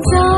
gió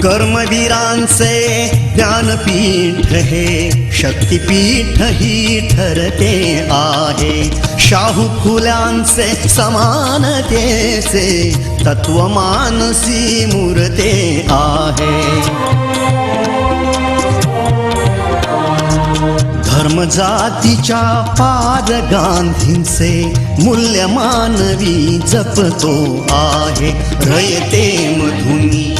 कर्मवीरांचे Jnanpith हे, शक्तिपीठ ही ठरते आहे। शाहू फुल्यांचे समानतेचे तत्वमानसी मूर्ते आहे। धर्म पाद गांधींचे मूल्य मानवी जपतो आहे। रयते मधुनी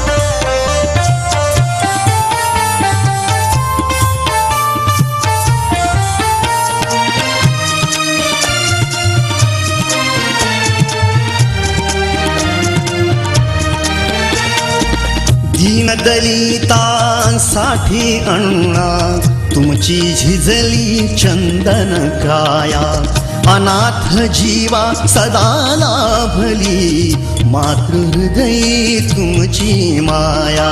दलितांसाठी अण्णा तुमची झिजली चंदन काया. अनाथ जीवा सदा लाभली मातृहृदयी तुमची माया.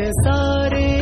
सारे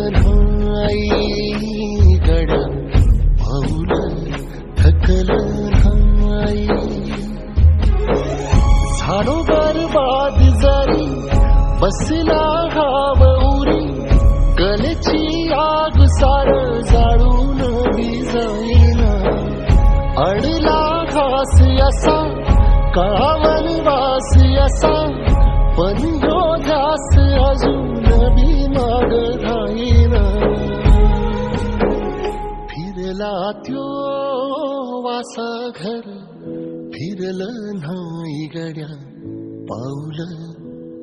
बसला घाव उरी कलची आग सार जाळून जाईना अडला घास असा कळावन वास असा पण यो घास अजून बी माग राहीना. फिरला त्यो वासा घर फिरलं नाही गड्या पावलं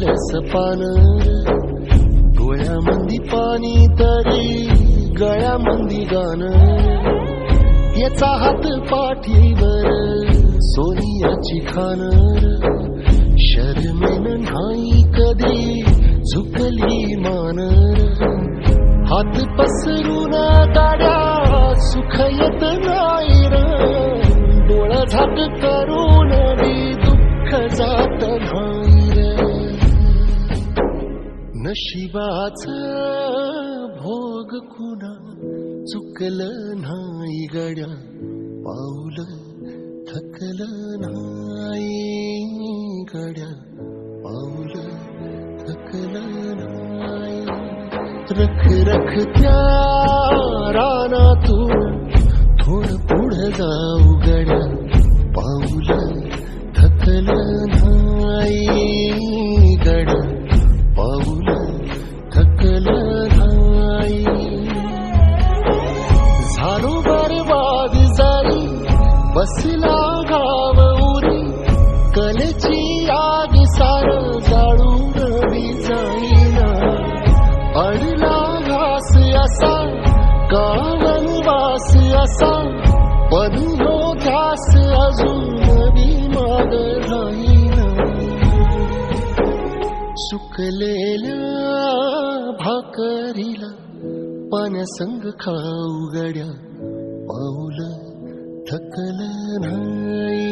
लस पान डोळ्यामंदी पाणी तरी गळ्यामंदी गाणं. याचा हात पाठीवर सोनियाची खान शर्मेन नाही कधी झुकली मान हात पसरून गाड्या सुख येत नाही डोळा झाक करून दुःख जात ना नशिबाच भोग कुणा चुकलं नाही गड्या पाऊल थकलं नाही गड्या पाऊल थकलं नाही. रख रख त्या अजून बी माग राहीना सुकलेल्या भाकरीला पाण्यासंग खाऊ गड्या पाऊल थकल नाही.